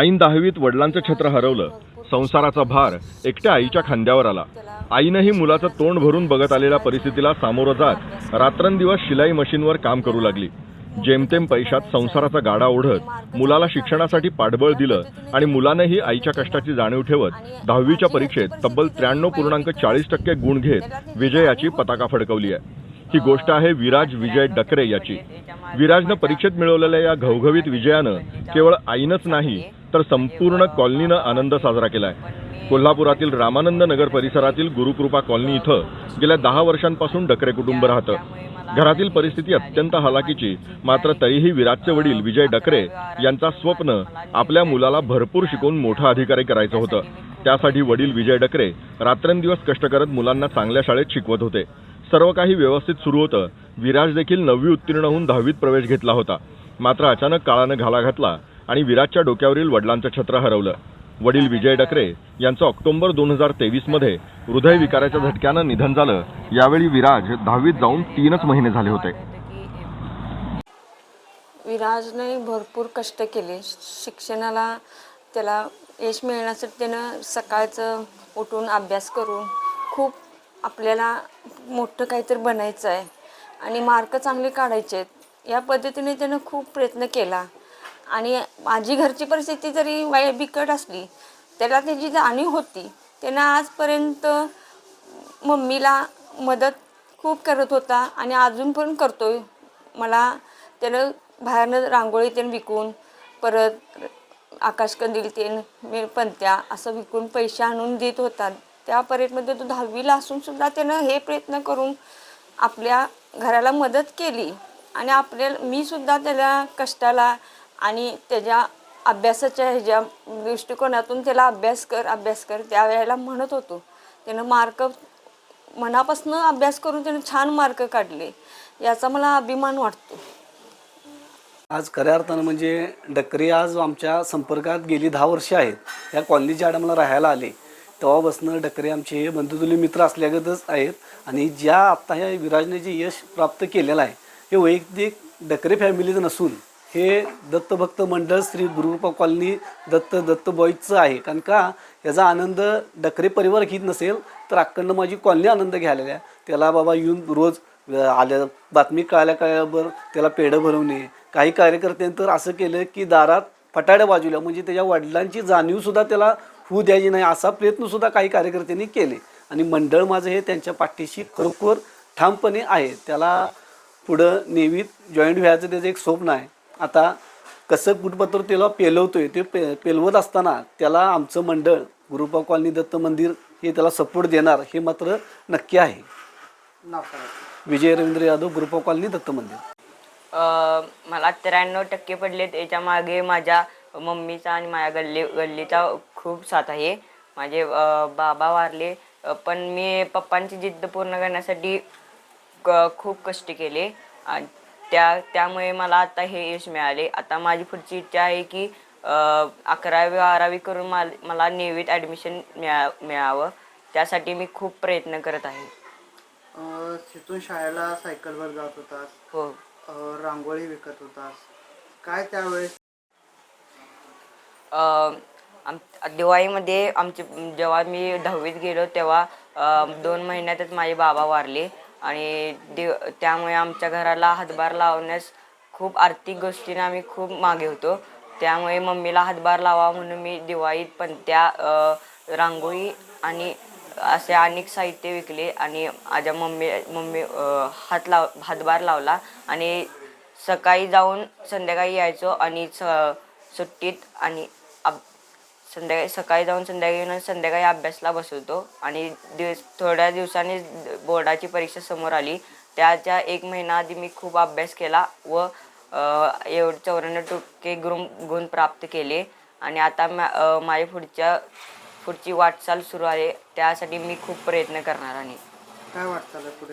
ऐन दहावीत वडिलांचं छत्र हरवलं. संसाराचा भार एकट्या आईच्या खांद्यावर आला. आईनंही मुलाचं तोंड भरून बघत आलेल्या परिस्थितीला सामोरं जात रात्रंदिवस शिलाई मशीनवर काम करू लागली. जेमतेम पैशात संसाराचा गाडा ओढत मुलाला शिक्षणासाठी पाठबळ दिलं आणि मुलानंही आईच्या कष्टाची जाणीव ठेवत दहावीच्या परीक्षेत तब्बल त्र्याण्णव पूर्णांक चाळीस टक्के गुण घेत विजयाची पताका फडकवली आहे. ही गोष्ट आहे विराज विजय डकरे याची. विराजनं परीक्षेत मिळवलेल्या या घवघवीत विजयानं केवळ आईनंच नाही तर संपूर्ण कॉलनीनं आनंद साजरा केलाय. कोल्हापुरातील रामानंद नगर परिसरातील गुरुकृपा कॉलनी इथं गेल्या दहा वर्षांपासून डकरे कुटुंब राहतं. घरातील परिस्थिती अत्यंत हालाकीची मात्र तरीही विराजचे वडील विजय डकरे यांचा स्वप्न आपल्या मुलाला भरपूर शिकवून मोठा अधिकारी करायचं होतं. त्यासाठी वडील विजय डकरे रात्रंदिवस कष्ट करत मुलांना चांगल्या शाळेत शिकवत होते. सर्व काही व्यवस्थित सुरू होतं. विराज देखील नववी उत्तीर्ण होऊन दहावीत प्रवेश घेतला होता. मात्र अचानक काळानं घाला घातला आणि विराजच्या डोक्यावरील वडिलांचं छत्र हरवलं. वडील विजय डकरे यांचं ऑक्टोबर दोन हजार तेवीसमध्ये हृदयविकाराच्या झटक्यानं निधन झालं. यावेळी विराज दहावीत जाऊन तीनच महिने झाले होते. विराजने भरपूर कष्ट केले. शिक्षणाला त्याला यश मिळण्यासाठी त्यानं सकाळचं उठून अभ्यास करून खूप आपल्याला मोठं काहीतरी बनायचं आहे आणि मार्क चांगले काढायचे आहेत. या पद्धतीने त्यानं खूप प्रयत्न केला. आणि माझी घरची परिस्थिती जरी वाईट बिकट असली त्याला त्याची जाणीव होती. त्यानं आजपर्यंत मम्मीला मदत खूप करत होता आणि अजून पण करतोय. मला त्यानं बाहेरनं रांगोळी त्यानं विकून परत आकाशकंदील तेन मे पणत्या असं विकून पैसे आणून देत होता. त्या परेडमध्ये तो दहावीला असूनसुद्धा त्यानं हे प्रयत्न करून आपल्या घराला मदत केली. आणि आपल्या मी सुद्धा त्याला कष्टाला आणि त्याच्या अभ्यासाच्या ह्याच्या दृष्टिकोनातून त्याला अभ्यास कर अभ्यास कर. त्यावेळेला म्हणत होतो. त्यानं मार्क मनापासून अभ्यास करून त्यानं छान मार्क काढले. याचा मला अभिमान वाटतो. आज खऱ्या अर्थानं म्हणजे डकरे आज आमच्या संपर्कात गेली दहा वर्षे आहेत. या कॉलनीच्या आड मला राहायला आले. तेव्हापासून डकरे आमचे हे मित्र असल्यागतच आहेत. आणि ज्या आत्ता ह्या विराजने जे यश प्राप्त केलेलं आहे हे वैयक्तिक डकरे फॅमिलीचं नसून हे दत्तभक्त मंडळ श्री गुरुपा कॉलनी दत्त दत्त बॉईजचं आहे. कारण का याचा आनंद डकरे परिवार घेत नसेल तर अक्कंड माझी कॉलनी आनंद घ्यायला आहे त्याला बाबा येऊन रोज आल्या बातमी कळाल्या कळल्यावर त्याला पेढं भरवणे. काही कार्यकर्त्यांनी तर असं केलं की दारात फटाड्या बाजूला म्हणजे त्याच्या वडिलांची जाणीवसुद्धा त्याला होऊ द्यायची नाही असा प्रयत्नसुद्धा काही कार्यकर्त्यांनी केले. आणि मंडळ माझं हे त्यांच्या पाठीशी खरोखर ठामपणे आहे. त्याला पुढं नेव्हीत जॉईंट व्हायचं त्याचं एक स्वप्न आहे. आता कसं कुठपत्र त्याला पेलवतोय ते पे पेलवत असताना त्याला आमचं मंडळ गुरुपा कॉलनी दत्त मंदिर हे त्याला सपोर्ट देणार हे मात्र नक्की आहे. विजय रवींद्र यादव गुरुपा कॉलनी दत्त मंदिर. अ, मला त्र्याण्णव टक्के पडले त्याच्यामागे माझ्या मम्मीचा आणि माझ्या गल्ली गल्लीचा खूप साथ आहे. माझे अ, बाबा वारले अ, पण मी पप्पांची जिद्द पूर्ण करण्यासाठी क खूप कष्ट केले. आणि त्या त्यामुळे मला आता हे यश मिळाले. आता माझी पुढची इच्छा आहे की अकरावी बारावी करून माल मला नेवीत ॲडमिशन मिळा मिळावं. त्यासाठी मी खूप प्रयत्न करत आहे. अं, तिथून शाळेला सायकलवर जात होतास. हो. अं, रांगोळी विकत होतास. काय त्यावेळेस? अ, आम दिवाळीमध्ये आमचे जेव्हा मी दहावीत गेलो तेव्हा अ, दोन महिन्यातच माझे बाबा वारले. आणि दिव त्यामुळे आमच्या घराला हातभार लावण्यास खूप आर्थिक गोष्टीने आम्ही खूप मागे होतो. त्यामुळे मम्मीला हातभार लावा म्हणून मी दिवाळीत पण त्या रांगोळी आणि असे अनेक साहित्य विकले आणि माझ्या मम्मी मम्मी हात लाव हातभार लावला आणि सकाळी जाऊन संध्याकाळी यायचो आणि स सुट्टीत आणि अब संध्याकाळी सकाळी जाऊन संध्याकाळी येऊन संध्याकाळी अभ्यासला बसवतो आणि दिवस थोड्या दिवसांनी बोर्डाची परीक्षा समोर आली. त्याच्या एक महिना आधी मी खूप अभ्यास केला व एवढे चौऱ्याण्णव टक्के गुण गुण प्राप्त केले. आणि आता मा माझ्या पुढच्या पुढची वाटचाल सुरू आहे. त्यासाठी मी खूप प्रयत्न करणार आणि काय वाटचाल पुढे?